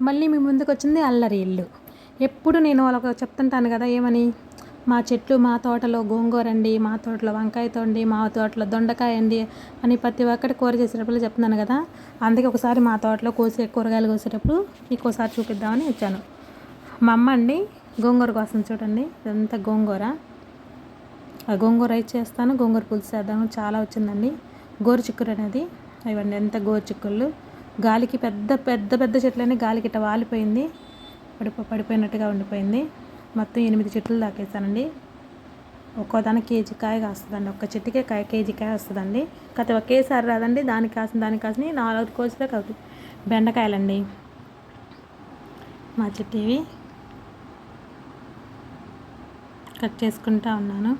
మళ్ళీ మీ ముందుకు వచ్చింది అల్లరి ఇల్లు. ఎప్పుడు నేను వాళ్ళకి చెప్తుంటాను కదా ఏమని? మా చెట్లు మా తోటలో గోంగూర అండి మా తోటలో వంకాయ తోండి మా తోటలో దొండకాయ అండి అని ప్రతి ఒక్కటి కూర చేసేటప్పుడు చెప్తున్నాను కదా. అందుకే ఒకసారి మా తోటలో కోసే కూరగాయలు కోసేటప్పుడు మీకు ఒకసారి చూపిద్దామని వచ్చాను. మా అమ్మ అండి గోంగూర కోసం చూడండి ఇదంతా గోంగూర. ఆ గోంగూర రైస్ చేస్తాను గోంగూర పులుసు చేద్దాము చాలా వచ్చిందండి. గోరు చిక్కురు అనేది ఇవన్నీ ఎంత గోరు చిక్కుళ్ళు గాలికి పెద్ద పెద్ద పెద్ద చెట్లన్నీ గాలికి ఇట్ట వాలిపోయింది. పడిపో పడిపోయినట్టుగా ఉండిపోయింది. మొత్తం ఎనిమిది చెట్లు దాకేసానండి ఒక్కో దానికి కేజీ కాయ కాస్తుందండి. ఒక్క చెట్టుకే కాయ కేజీ కాయ వస్తుందండి. కథ ఒకేసారి రాదండి. దానికి కాసిన దానికి కాసిన నాలుగు కోసితే కాదు. బెండకాయలండి. మా చెట్టు ఇవి. కట్ చేసుకుంటా ఉన్నాను.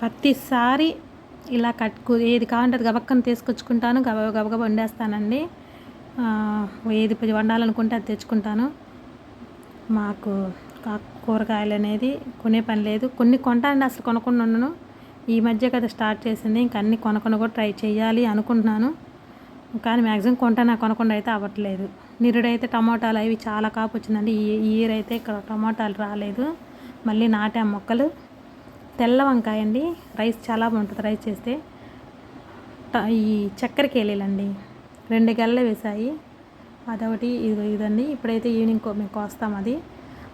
ప్రతిసారి ఇలా కట్టుకు ఏది కావాలంటే అది గబక్కన తీసుకొచ్చుకుంటాను గబ గబగబ వండేస్తానండి. ఏది వండాలనుకుంటే అది తెచ్చుకుంటాను. మాకు కూరగాయలు అనేది కొనే పని లేదు. కొన్ని కొంటానండి అసలు కొనకుండా ఉండను ఈ మధ్య కదా స్టార్ట్ చేసింది. ఇంక అన్ని కొనకుండా కూడా ట్రై చేయాలి అనుకుంటున్నాను. కానీ మ్యాక్సిమం కొంటాను కొనకుండా అయితే అవ్వట్లేదు. నిరుడైతే టమాటాలు అవి చాలా కాపు వచ్చిందండి. ఈ ఈ ఇయర్ అయితే ఇక్కడ టమాటాలు రాలేదు. మళ్ళీ నాటాం మొక్కలు. తెల్ల వంకాయ అండి. రైస్ చాలా బాగుంటుంది. రైస్ చేస్తే ట- ఈ చక్కెర కేలీలండి రెండు గెల్ల వేసాయి అదొకటి ఇది ఇదండి. ఇప్పుడైతే ఈవినింగ్ మేము కోస్తాం అది.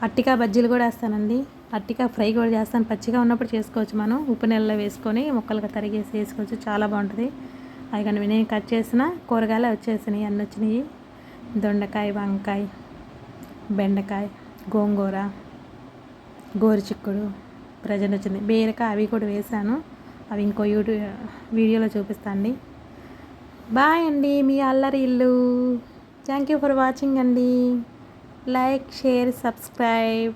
అట్టికా బజ్జీలు కూడా వేస్తానండి. అట్టికా ఫ్రై కూడా చేస్తాను. పచ్చిగా ఉన్నప్పుడు చేసుకోవచ్చు మనం. ఉప్పు నెలలో వేసుకొని ముక్కలుగా తరిగేసి వేసుకోవచ్చు. చాలా బాగుంటుంది. అవి కానీ నేను కట్ చేసిన కూరగాయలు వచ్చేసినాయి. అన్నీ వచ్చినాయి. దొండకాయ వంకాయ బెండకాయ గోంగూర గోరుచిక్కుడు. ప్రజెంట్ వచ్చింది. బీరకాయ అవి కూడా వేసాను అవి ఇంకో యూట్యూబ్ వీడియోలో చూపిస్తాండి బాయ్ అండి మీ అల్లరి ఇల్లు. థ్యాంక్ యూ ఫర్ వాచింగ్ అండి. Like share subscribe